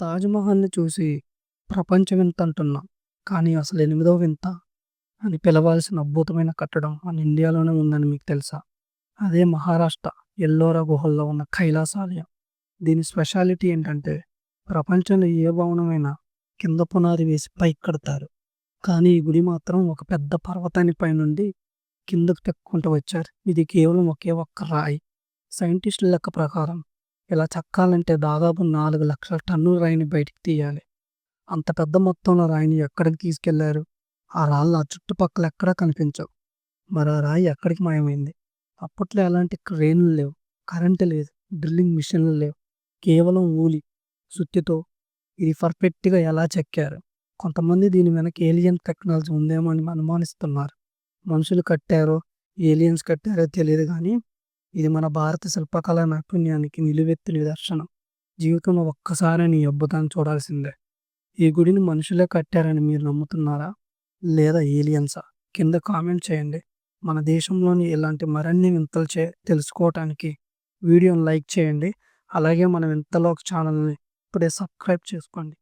తాజ్‌మహల్‌ని చూసి ప్రపంచ వింత అంటున్నాం. కానీ అసలు ఎనిమిదో వింత అని పిలవాల్సిన అద్భుతమైన కట్టడం మన ఇండియాలోనే ఉందని మీకు తెలుసా? అదే మహారాష్ట్ర ఎల్లోరా గుహల్లో ఉన్న కైలాసాలయం. దీని స్పెషాలిటీ ఏంటంటే ప్రపంచంలో ఏ భవనమైనా కింద పునాది వేసి పైకి కడతారు. కానీ ఈ గుడి మాత్రం ఒక పెద్ద పర్వతాన్ని పైనుండి కిందకు తెక్కుంటూ వచ్చారు. ఇది కేవలం ఒకే ఒక్క రాయి. సైంటిస్టుల లెక్క ప్రకారం ఇలా చెక్కాలంటే దాదాపు నాలుగు లక్షల టన్నుల రాయిని బయటికి తీయాలి. అంత పెద్ద మొత్తంలో రాయిని ఎక్కడికి తీసుకెళ్ళారు? ఆ రాళ్ళు ఆ చుట్టుపక్కల ఎక్కడా కనిపించవు. మరి ఆ రాయి ఎక్కడికి మాయమైంది? అప్పట్లో ఎలాంటి క్రేన్లు లేవు, కరెంటు లేదు, డ్రిల్లింగ్ మిషన్లు లేవు. కేవలం ఊలి, సుత్తితో ఇది పర్ఫెక్ట్‌గా ఎలా చెక్కారు? కొంతమంది దీని వెనక ఏలియన్ టెక్నాలజీ ఉందేమో అని అనుమానిస్తున్నారు. మనుషులు కట్టారో, ఏలియన్స్ కట్టారో తెలియదు కానీ ఇది మన భారత శిల్పకళా నైపుణ్యానికి నిలువెత్తు నిదర్శనం. జీవితంలో ఒక్కసారి నీ అద్భుతాన్ని చూడాల్సిందే. ఈ గుడిని మనుషులే కట్టారని మీరు నమ్ముతున్నారా? లేదా ఏలియన్సా? కింద కామెంట్ చేయండి. మన దేశంలోని ఇలాంటి మరిన్ని వింతలు చే తెలుసుకోవటానికి వీడియోని లైక్ చేయండి. అలాగే మన వింతలో ఛానల్‌ని ఇప్పుడే సబ్స్క్రైబ్ చేసుకోండి.